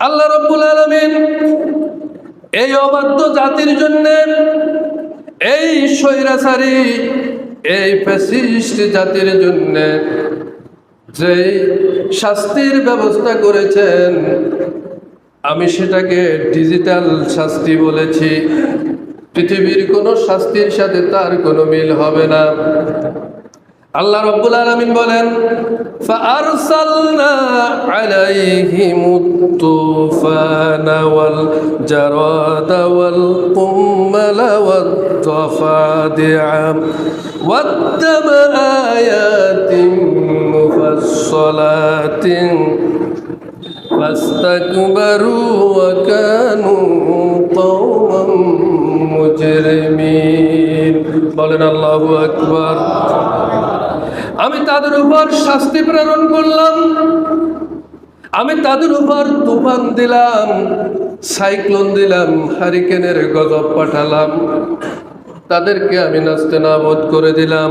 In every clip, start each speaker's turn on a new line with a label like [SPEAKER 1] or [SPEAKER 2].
[SPEAKER 1] আল্লাহ রব্বুল আলমিন এই অবাধ্য জাতির জন্য এই স্বৈরাচারী, এই ফ্যাসিস্ট জাতির জন্য যেই শাস্তির ব্যবস্থা করেছেন, আমি সেটাকে ডিজিটাল শাস্তি বলেছি। পৃথিবীর কোনো শাস্তির সাথে তার কোনো মিল হবে না। আল্লাহ রব্বুল আলমিন বলেন فأرسلنا عليهم الطوفان والجراد والقمل والضفادع والدم آيات مفصلات فاستكبروا وكانوا قوما مجرمين বলেন আল্লাহু আকবার আমি তাদের উপর শাস্তি প্রেরণ করলাম। আমি তাদের উপর তুফান দিলাম, সাইক্লোন দিলাম, হারিকেনের গজব পাঠালাম। তাদেরকে আমি নাস্তে নাবোধ করে দিলাম।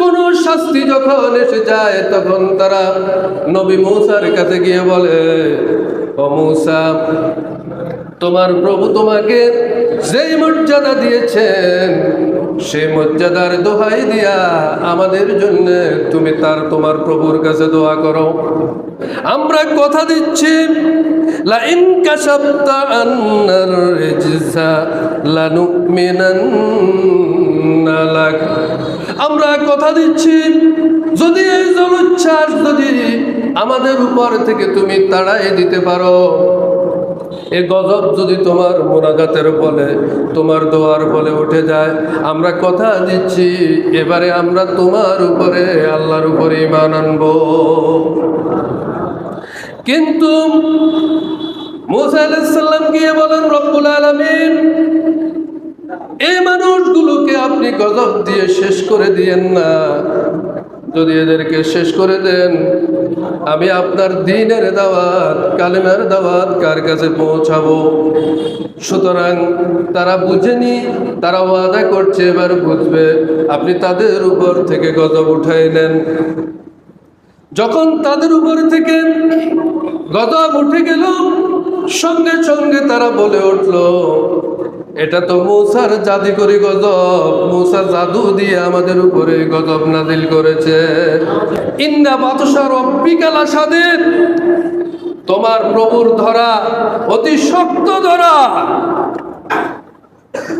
[SPEAKER 1] কোন শাস্তি যখন এসে যায়, তখন তারা নবী মৌসার কাছে গিয়ে বলে, ও মৌসা, তোমার প্রভু তোমাকে যেই মর্যাদা দিয়েছেন, সেই মর্যাদার দোহাই দিয়া আমাদের জন্য তুমি তার, তোমার প্রভুর কাছে দোয়া করো। আমরা কথা দিচ্ছি, লাইন কাশাবতা আন্নার রিজসা আমরা কথা দিচ্ছি। যদি এই জলোচ্ছ্বাস যদি আমাদের উপর থেকে তুমি তাড়াই দিতে পারো, এ গজব যদি তোমার মোনাজাতের বলে, তোমার দোয়ার বলে উঠে যায়। আমরা কথা দিচ্ছি, এবারে আমরা তোমার উপরে, আল্লাহর উপরে ইমান আনব। কিন্তু মুসা আলাইসাল্লাম গিয়ে বলেন, রব্বুল আলমিন, এই মানুষগুলোকে আপনি গজব দিয়ে শেষ করে দিয়েন না। যদি এদেরকে শেষ করে দেন, আমি আপনার দিনের দাওয়াত, কালেমার দাওয়াত কার কাছে পৌঁছাবো? সুতরাং তারা বুঝেনি, তারা ওয়াদা করছে, এবার বুঝবে। আপনি তাদের উপর থেকে গজব উঠাই নেন। যখন তাদের উপর থেকে গজব উঠে গেল, সঙ্গে সঙ্গে তারা বলে উঠল এটা তো মূসার জাদুকরি গজব। মূসা জাদু দিয়ে আমাদের উপরে গজব নাজিল করেছে। ইন্দা বাতসা রব্বিকাল আসাদের তোমার প্রভুর ধরা, অতি শক্ত ধরা।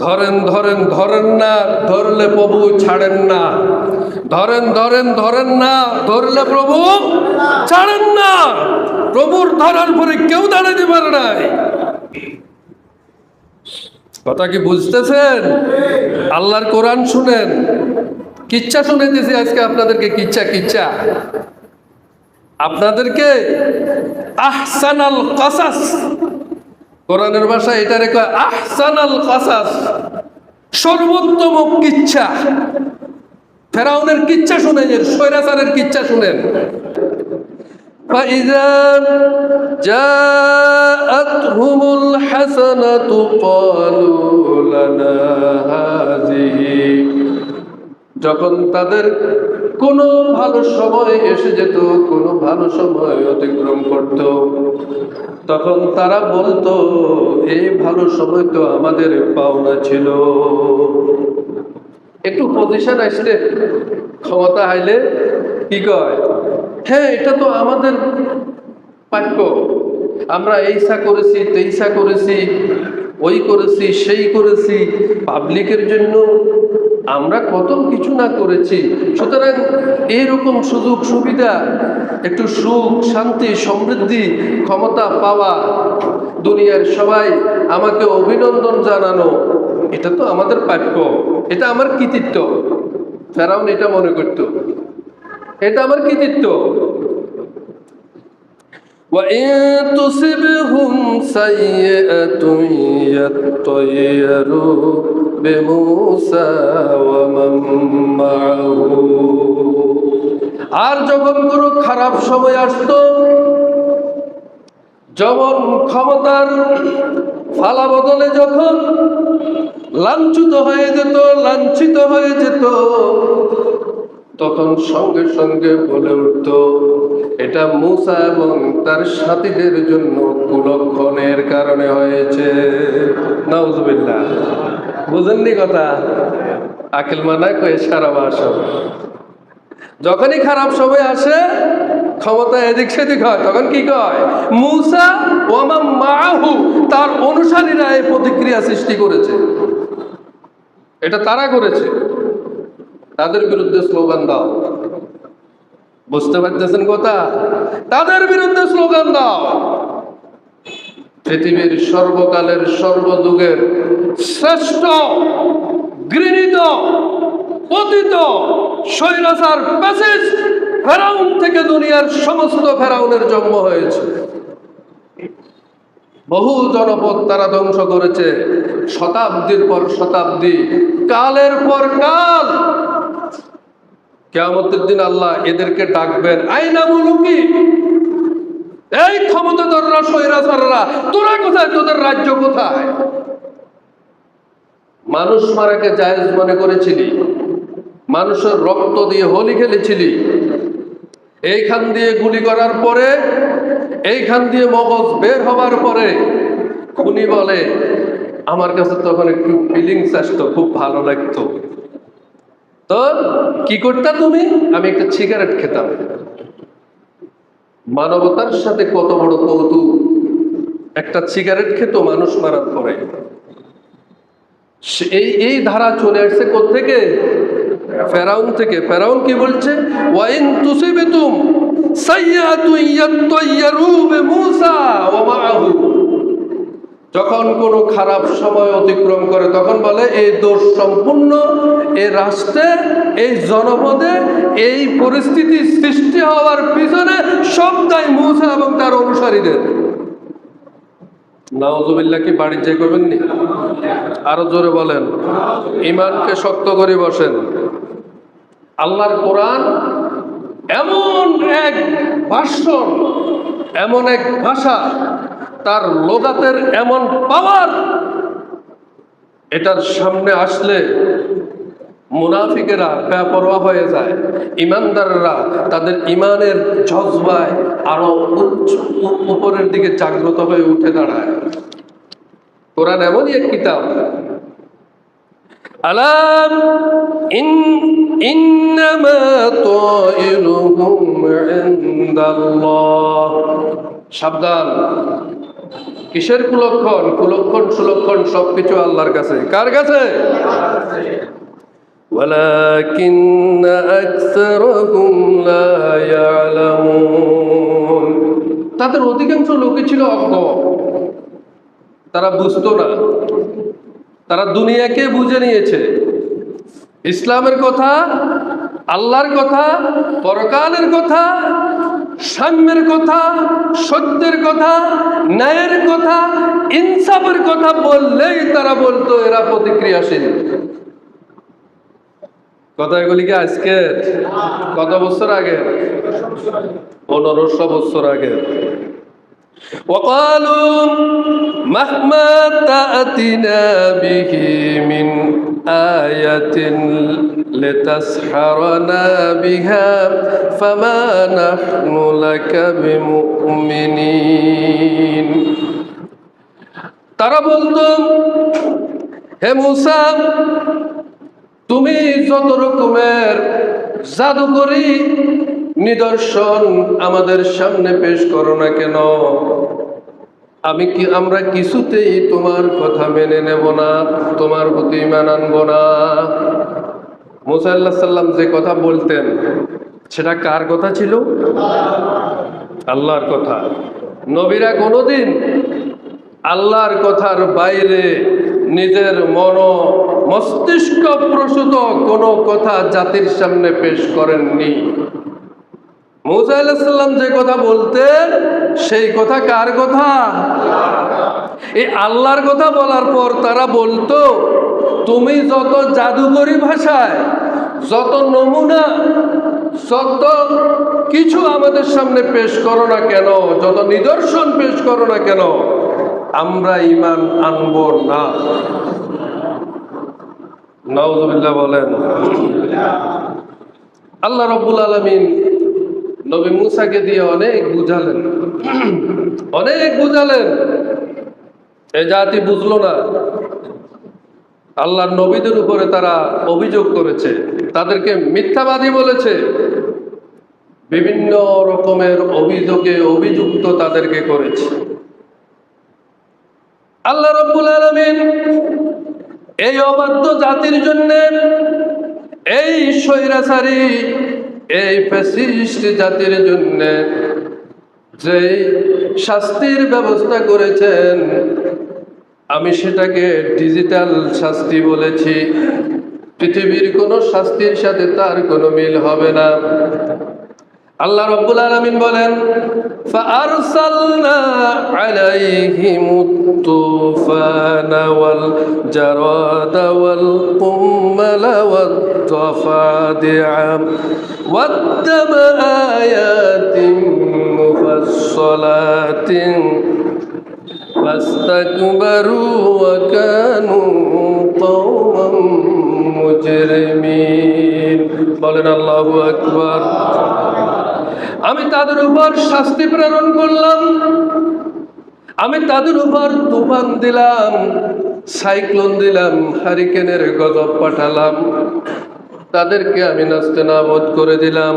[SPEAKER 1] ধরেন ধরেন ধরেন না, ধরলে প্রভু ছাড়েন না। ধরেন ধরেন ধরেন না, ধরলে প্রভু ছাড়েন না। প্রভুর ধরার পরে কেউ দাঁড়াতে পারে নাই। কথা কি বুঝতেছেন? আল্লাহর কোরআন শুনেন। কিচ্ছা শুনেতেছি আজকে আপনাদেরকে, কিচ্ছা কিচ্ছা। আপনাদেরকে আহসানাল কাসাস। কোরআনের ভাষা এটা রেখে আহসানাল কাসাস। সর্বোত্তম কিচ্ছা। ফেরাউনের কিচ্ছা শুনেন স্বৈরাচারের কিচ্ছা শুনেন। فإذا جاءتهم الحسنة قالوا لنا هذه যখন তাদের কোনো ভালো সময় এসে যেত কোনো ভালো সময় অতিক্রম করত তখন তারা বলতো এই ভালো সময় তো আমাদের পাওনা ছিল একটু পজিশন আসলে ক্ষমতা হাইলে কি কয় হ্যাঁ এটা তো আমাদের প্রাপ্য আমরা এইসা করেছি, তেইসা করেছি, ওই করেছি, সেই করেছি। পাবলিকের জন্য আমরা কত কিছু না করেছি। সুতরাং এইরকম সুযোগ সুবিধা, একটু সুখ, শান্তি, সমৃদ্ধি, ক্ষমতা পাওয়া দুনিয়ার সবাই আমাকে অভিনন্দন জানানো, এটা তো আমাদের প্রাপ্য এটা আমার কৃতিত্ব। ফেরাউন এটা মনে করত। এটা আমার কৃতিত্ব وإن تصبهم سيئة يطير بموسى ومن معه আর যখন কোনো খারাপ সময় আসতো যেমন ক্ষমতার ফালা বদলে যখন লাঞ্ছিত হয়ে যেত লাঞ্ছিত হয়ে যেত তখন সঙ্গে সঙ্গে বলে উঠত, এটা মুসা এবং তার সাথীদের জন্য কুলক্ষণের কারণে হয়েছে। নাউজুবিল্লাহ। বুঝেননি কথা? আকিল মানা কয়ে সারা বাসা যখনই খারাপ সময় আসে, ক্ষমতা এদিক সেদিক হয়, তখন কি কয়? মুসা ওয়ামা মাহু তার অনুসারীরা এই প্রতিক্রিয়া সৃষ্টি করেছে। এটা তারা করেছে। তাদের বিরুদ্ধে স্লোগান দাও। বুঝতে পারতেছেন কথা? তাদের বিরুদ্ধে স্লোগান দাও। পৃথিবীর সর্বকালের সর্বযুগের শ্রেষ্ঠ গৃহীত পতিত স্বৈরাচার প্যাসেজ ফেরাউন থেকে দুনিয়ার সমস্ত ফেরাউনের জন্ম হয়েছে। বহু জনপদ তারা ধ্বংস করেছে। শতাব্দীর পর শতাব্দী, কালের পর কাল। কেয়ামতের দিন আল্লাহ এদেরকে ডাকবেন আইনা মুলুকি, এই ক্ষমতাধররা স্বৈরাচাররা, তোরা কোথায়? তোদের রাজ্য কোথায়? মানুষ মারাকে জায়েজ মনে করেছিলি, মানুষের রক্ত দিয়ে হোলি খেলেছিলি, এইখান দিয়ে গুলি করার পরে, এইখান দিয়ে মগজ বের হবার পরে, খুনি বলে, আমার কাছে তখন একটু ফিলিংস আসতো, খুব ভালো লাগতো। তো কি করতা তুমি? আমি একটা সিগারেট খেতাম। মানবতার সাথে কত বড় কৌতুক? একটা সিগারেট খেত মানুষ মারার পরে। এই এই ধারা চলে আসছে থেকে ফেরাউন থেকে। ফেরাউন কি বলছে? ওয়াইন তুসিবিতুম সাইয়াতুন ইয়াত্তাইয়ারু বিমূসা ওয়া মাআহু। যখন কোনো খারাপ সময় অতিক্রম করে, তখন বলে, এই দোষ সম্পূর্ণ, এই রাষ্ট্রে এই জনপদে এই পরিস্থিতি সৃষ্টি হওয়ার পিছনে সব দায় মূসা এবং তার অনুসারীদের। নাওজুবিল্লাহ কি বাড়ির যে করবেন নি? আরও জোরে বলেন, ইমানকে শক্ত করে বসেন। আল্লাহর কোরআন এমন এক ভাষণ, এমন এক ভাষা তার লোগাতের এমন পাওয়ার এটার সামনে আসলে মুনাফিকেরা বেপরোয়া হয়ে যায়। ইমানদাররা তাদের ইমানের জজবায় আরও উচ্চ উপরের দিকে জাগ্রত হয়ে উঠে দাঁড়ায়। কোরআন এমনই এক কিতাব। আলাম ইন, ইন্নামা তাইরুহুম ইনদাল্লাহ। সাবধান। কিসের কুলক্ষণ কুলক্ষণ সুলক্ষণ সবকিছু আল্লাহর কাছে কার কাছে ولكن أكثرهم لا يعلمون তাদের অধিকাংশ লোকই ছিল অজ্ঞ তারা বুঝতো না তারা দুনিয়াকে বুঝে নিয়েছে ইসলামের কথা আল্লাহর কথা পরকালের কথা সাম্যের কথা, সত্যের কথা, ন্যায়ের কথা, ইনসাফের কথা বললেই তারা বলতো, এরা প্রতিক্রিয়াশীল। কথা এগুলি কি আজকের? কত বছর আগে? পনেরোশো বছর আগে। وقالوا مهما تأتنا به من آية لتسحرنا بها فما نحن لك بمؤمنين তারা বলতো হে মুসা তুমি যত রকমের জাদুকরি নিদর্শন আমাদের সামনে পেশ করো না কেন? আমি কি আমরা কিছুতেই তোমার কথা মেনে নেব না? তোমার প্রতি ইমান আনব না? মুসাল্লাহ সাল্লাম যে কথা বলতেন, সেটা কার কথা ছিল? আল্লাহর কথা। নবীরা কোনোদিন আল্লাহর কথার বাইরে নিজের মন মস্তিষ্ক প্রসূত কোনো কথা জাতির সামনে পেশ করেননি। মৌসা আলাহিসাল্লাম যে কথা বলতেন, সেই কথা কার কথা? এই আল্লাহর কথা বলার পর তারা বলতো, তুমি যত জাদুকরি ভাষায়, যত নমুনা, যত কিছু আমাদের সামনে পেশ করো না কেন, যত নিদর্শন পেশ করো না কেন, আমরা ইমান আনব না। নওজুবিল্লাহ বলেন, আল্লাহ রব্বুল আলমিন নবী মুসাকে দিয়ে অনেক বুঝালেন। অনেক বুঝালেন। এ জাতি বুঝলো না। আল্লাহর নবীদের উপরে তারা অভিযোগ করেছে। তাদেরকে মিথ্যাবাদী বলেছে। বিভিন্ন রকমের অভিযোগে অভিযুক্ত তাদেরকে করেছে। আল্লাহ রব্বুল আলমিন এই অবাধ্য জাতির জন্য এই স্বৈরাচারী এই ফ্যাসিস্ট জাতির জন্যে যে শাস্তির ব্যবস্থা করেছেন, আমি সেটাকে ডিজিটাল শাস্তি বলেছি। পৃথিবীর কোনো শাস্তির সাথে তার কোনো মিল হবে না। আল্লাহ রব্বুল আলামিন বলেন فأرسلنا عليهم الطوفان والجراد والقمل والضفادع والدم آيات مفصلات فاستكبروا وكانوا قوما مجرمين বলেন আল্লাহু আকবার আমি তাদের উপর শাস্তি প্রেরণ করলাম। আমি তাদের উপর তুফান দিলাম, সাইক্লোন দিলাম, হারিকেনের গজব পাঠালাম। তাদেরকে আমি নাস্তে নাবদ করে দিলাম।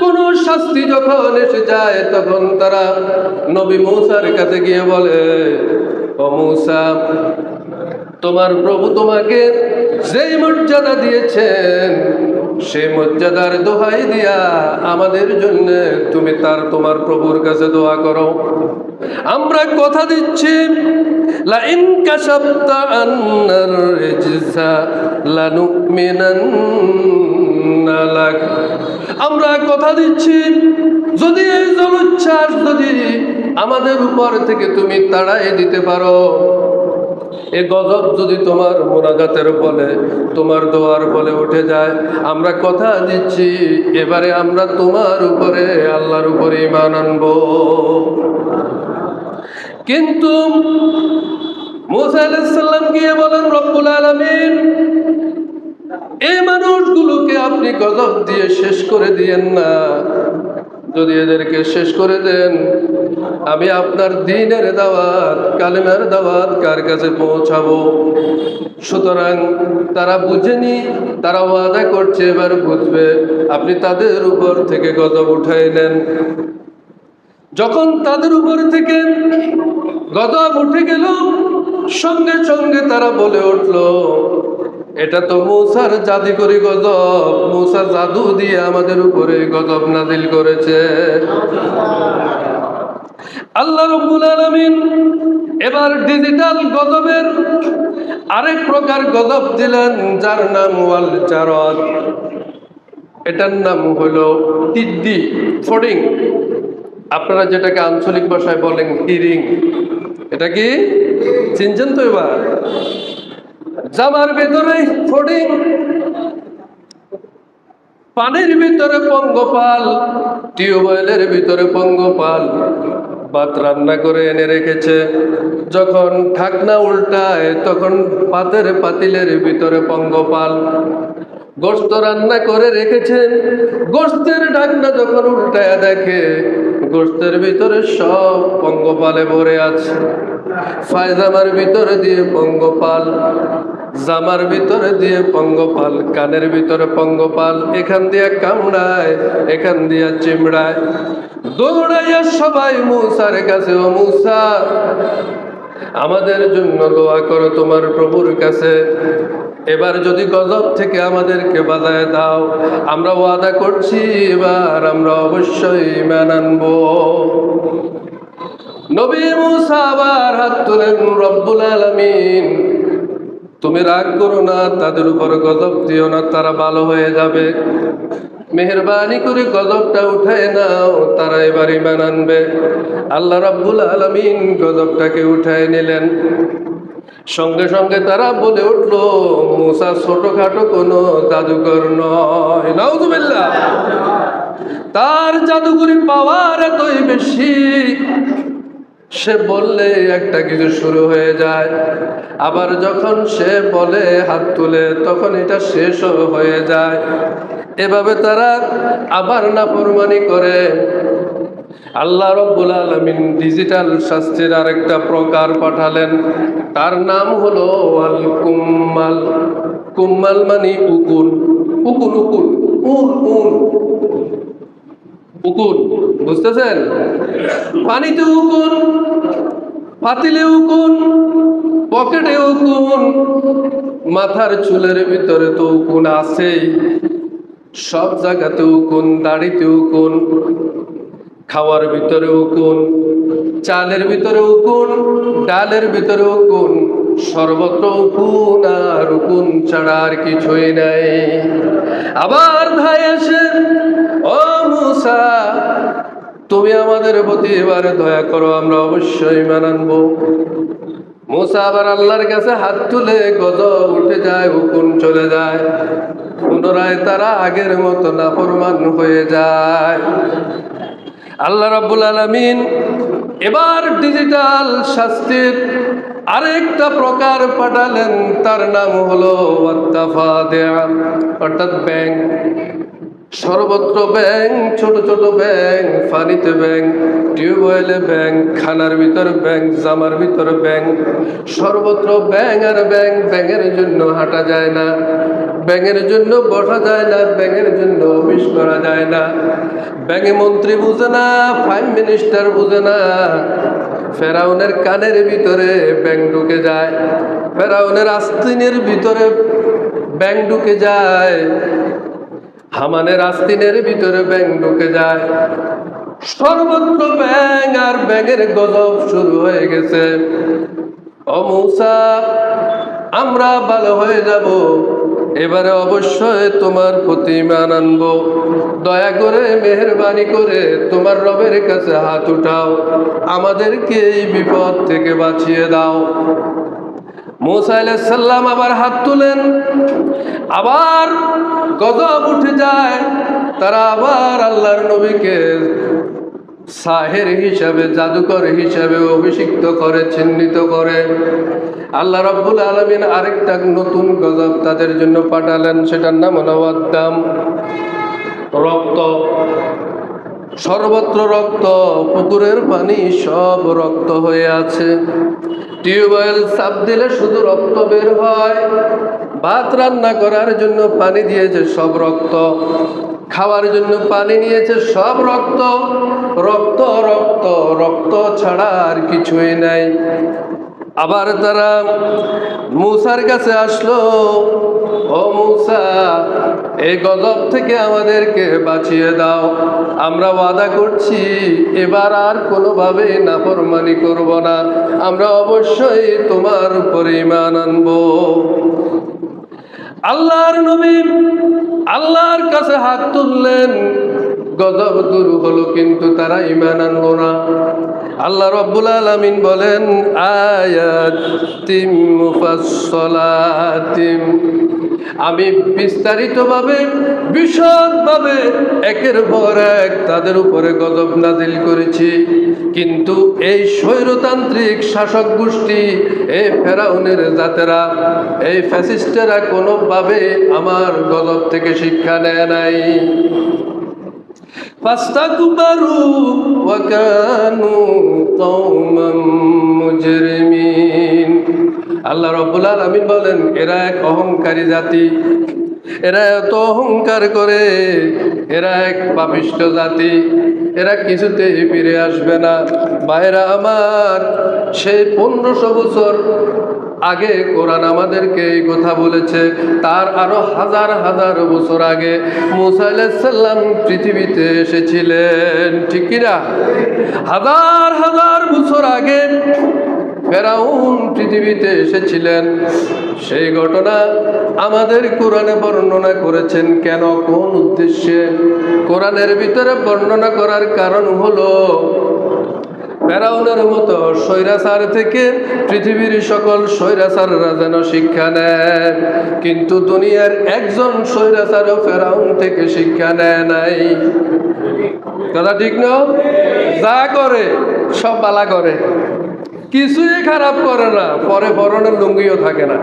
[SPEAKER 1] কোন শাস্তি যখন এসে যায়, তখন তারা নবী মৌসার কাছে গিয়ে বলে, ও তোমার প্রভু তোমাকে যেই মর্যাদা দিয়েছেন, সেই মর্যাদার দোহাই দিয়া আমাদের জন্য তুমি তার, তোমার প্রভুর কাছে দোয়া করো। আমরা কথা দিচ্ছি, লাইন কাশাবতা আন্নার রিজসা লানুমিনান্না লাক আমরা কথা দিচ্ছি, যদি এই জলোচ্ছ্বাস যদি আমাদের উপর থেকে তুমি তাড়াই দিতে পারো, এ গজব যদি তোমার মোনাজাতের বলে, তোমার দোয়ার বলে উঠে যায়। আমরা কথা দিচ্ছি, এবারে আমরা তোমার উপরে, আল্লাহর উপরে ইমান আনব। কিন্তু মুসা আলাইসাল্লাম গিয়ে বলেন, রব্বুল আলমিন এই মানুষগুলোকে আপনি গজব দিয়ে শেষ করে দিয়েন না। যদি এদেরকে শেষ করে দেন, আমি আপনার দিনের দাওয়াত, কালেমার দাওয়াত কার কাছে পৌঁছাবো? সুতরাং তারা বুঝেনি, তারা ওয়াদা করছে, এবার বুঝবে। আপনি তাদের উপর থেকে গজব উঠাই নেন। যখন তাদের উপর থেকে গজব উঠে গেল, সঙ্গে সঙ্গে তারা বলে উঠল এটা তো মূসার জাদুকরি গজব। মূসা জাদু দিয়ে আমাদের উপরে গজব নাজিল করেছে। আল্লাহ রব্বুল আলামিন এবার ডিজিটাল গজবের আরেক প্রকার গজব দিলেন, যার নাম ওয়াল চারদ এটার নাম হলো টিড্ডি ফডিং। আপনারা যেটাকে আঞ্চলিক ভাষায় বলেন হিরিং। এটা কি? চিনছেন তো এবার? জামার ভেতরে ফডিং। পানির ভিতরে পঙ্গপাল, টিউবওয়েলের ভিতরে পঙ্গপাল। ভাত রান্না করে এনে রেখেছে। যখন ঢাকনা উল্টায়, তখন পাতের পাতিলের ভিতরে পঙ্গপাল। গোস্ত রান্না করে রেখেছেন গোস্তের ঢাকনা যখন উল্টায় দেখে গোস্তের ভিতরে সব পঙ্গপালে ভরে আছে। ফায়জামার ভিতরে দিয়ে পঙ্গপাল। জামার ভিতরে দিয়ে পঙ্গপাল, কানের ভিতরে পঙ্গপাল, এখান দিয়ে কামড়ায়, এখান দিয়ে চিমড়ায়। দৌড়াইয়া সবাই মুসার কাছে, ও মুসা, আমাদের জন্য দোয়া করো তোমার প্রভুর কাছে। এবার যদি গজব থেকে আমাদেরকে বাজায় দাও, আমরা ওয়াদা করছি, এবার আমরা অবশ্যই মানানবো নবী মুসা আবার হাত তুলেন, রব্বুল আলামিন তুমি রাগ করো না, তাদের উপর গজব দিও না, তারা ভালো হয়ে যাবে। মেহরবানি করে গজবটা উঠায় নাও, তারা এবার ইমান আনবে। আল্লাহ রাব্বুল আলামিন গজবটাকে উঠায় নিলেন। সঙ্গে সঙ্গে তারা বলে উঠল, মুসা ছোটখাটো কোনো জাদুকর নয়। নাউজুবিল্লাহ, তার জাদুকরি পাওয়ার এতই বেশি। সে বললে, একটা কিছু শুরু হয়ে যায়। আবার যখন সে বলে, হাত তুলে, তখন এটা শেষও হয়ে যায়। এভাবে তারা আবার না নাফরমানি করে। আল্লাহ রব্বুল আলমিন ডিজিটাল শাস্ত্রের আরেকটা প্রকার পাঠালেন। তার নাম হলো আল কুম্মাল। কুম্মাল মানে উকুন। উকুন উকুন উন উন উকুন, বুঝতেছেন? পানিতে উকুন, পাতিলে উকুন, পকেটে উকুন, মাথার চুলের ভিতরে তো উকুন আছেই। সব জায়গাতে উকুন, দাড়িতে উকুন, খাওয়ার ভিতরে উকুন, চালের ভিতরে উকুন, ডালের ভিতরে উকুন, সর্বত্র উকুন আর উকুন ছাড়া আর কিছুই নাই। আবার ধাই আসে ও মুসা, তুমি আমাদের প্রতি এবারে দয়া করো, আমরা অবশ্যই মানানবো মুসা আবার আল্লাহর কাছে হাত তুলে গজব উঠে যায় হুকুন চলে যায়। পুনরায় তারা আগের মতো নাফরমান হয়ে যায়। আল্লাহ রাব্বুল আলামিন এবার ডিজিটাল শাস্তির আরেকটা প্রকার পাঠালেন, তার নাম হলো অর্থাৎ ব্যাংক সর্বত্র ব্যাংক ছোট ছোট ব্যাংক পানিতে ব্যাংক টিউবওয়েলে ব্যাংক খানার ভিতর ব্যাংক জামার ভিতর ব্যাংক সর্বত্র ব্যাংক আর ব্যাংক ব্যাংকের জন্য হাঁটা যায় না। ব্যাংকের জন্য বসা যায় না ব্যাংকের জন্য অফিস করা যায় না। ব্যাংকে মন্ত্রী বুঝে না, প্রাইম মিনিস্টার বুঝে না। ফেরাউনের কানের ভিতরে ব্যাংক ঢুকে যায়। ফেরাউনের আস্তিনের ভিতরে ব্যাংক ঢুকে যায়। হামানের আস্তিনের ভিতরে ব্যাং ঢুকে যায়। সর্বত্র ব্যাং আর ব্যাঙের গজব শুরু হয়ে গেছে। ও মৌসা, আমরা ভালো হয়ে যাব। এবারে অবশ্যই তোমার প্রতি মান আনব। দয়া করে মেহরবানি করে তোমার রবের কাছে হাত উঠাও। আমাদেরকে এই বিপদ থেকে বাঁচিয়ে দাও। মুসা আবার হাত তুলেন, আবার গজব উঠে যায়, তারা আবার আল্লাহর নবীকে সাহের হিসাবে, জাদুকর হিসাবে অভিষিক্ত করে, চিহ্নিত করে। আল্লাহ রাব্বুল আলমিন আরেকটা নতুন গজব তাদের জন্য পাঠালেন, সেটার নাম হলো রক্ত সর্বত্র রক্ত, পুকুরের পানি সব রক্ত হয়ে আছে। টিউবওয়েল চাপ দিলে শুধু রক্ত বের হয়। ভাত রান্না করার জন্য পানি দিয়েছে সব রক্ত। খাওয়ার জন্য পানি নিয়েছে সব রক্ত। রক্ত রক্ত রক্ত ছাড়া আর কিছুই নাই। আবার তারা মুসার কাছে আসলো, ও মুসা এই গজব থেকে আমাদেরকে বাঁচিয়ে দাও। আমরা ওয়াদা করছি, এবার আর কোনোভাবে নাফরমানি করব না। আমরা অবশ্যই তোমার উপরে ইমান আনব। আল্লাহর নবী আল্লাহর কাছে হাত তুললেন। গজব দূর হলো, কিন্তু তারা ইমান আনলো না। আল্লাহ রব্বুল আলামিন বলেন, আয়াতিম আমি বিস্তারিতভাবে, বিশদভাবে, একের পর এক তাদের উপরে গজব নাজিল করেছি। কিন্তু এই স্বৈরতান্ত্রিক শাসক গোষ্ঠী, এই ফেরাউনের জাতেরা, এই ফ্যাসিস্টেরা কোনোভাবে আমার গজব থেকে শিক্ষা নেয় নাই। فاستكبروا وكانوا قوما مجرمين আল্লাহ রব্বুল আলামিন বলেন এরা এক অহংকারী জাতি এরা এত অহংকার করে এরা এক পাপিষ্ট জাতি এরা কিছুতেই ফিরে আসবে না বাইরা আমার সেই পনেরোশো বছর আগে কোরআন আমাদেরকে এই কথা বলেছে, তার আরও হাজার হাজার বছর আগে মুসা আলাইসাল্লাম পৃথিবীতে এসেছিলেন, ঠিক কিনা? হাজার হাজার বছর আগে ফেরাউন পৃথিবীতে এসেছিলেন। সেই ঘটনা আমাদের কোরআনে বর্ণনা করেছেন কেন, কোন উদ্দেশ্যে? কোরআনের ভিতরে বর্ণনা করার কারণ হলো ফেরাউনের মতো স্বৈরাচার থেকে পৃথিবীর সকল স্বৈরাচাররা যেন শিক্ষা নেয়। কিন্তু দুনিয়ার একজন স্বৈরাচারও ফেরাউন থেকে শিক্ষা নেয় নাই। কথা ঠিক না? যা করে, সব বালা করে। কিছুই খারাপ করে না। পরে পরনের লুঙ্গিও থাকে না।